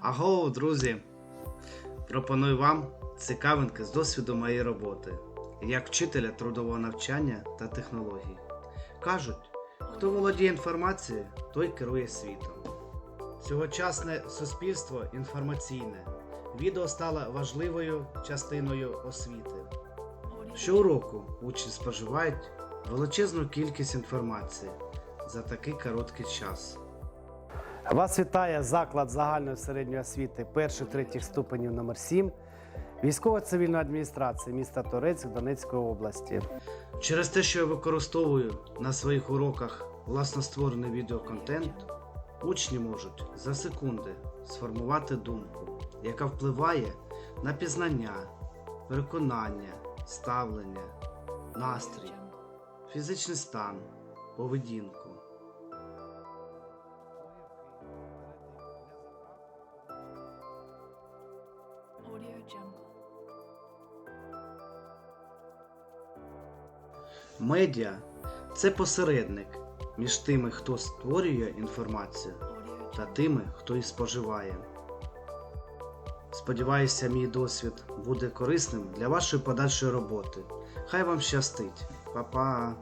Аго, друзі! Пропоную вам цікавинки з досвіду моєї роботи як вчителя трудового навчання та технологій. Кажуть, хто володіє інформацією, той керує світом. Сьогочасне суспільство інформаційне. Відео стало важливою частиною освіти. Щороку учні споживають величезну кількість інформації за такий короткий час. Вас вітає заклад загальної середньої освіти перших третіх ступенів номер 7 військово-цивільної адміністрації міста Торецьк Донецької області. Через те, що я використовую на своїх уроках власностворений відеоконтент, учні можуть за секунди сформувати думку, яка впливає на пізнання, переконання, ставлення, настрій, фізичний стан, поведінку. Медіа це посередник між тими, хто створює інформацію, та тими, хто її споживає. Сподіваюся, мій досвід буде корисним для вашої подальшої роботи. Хай вам щастить, Па-па!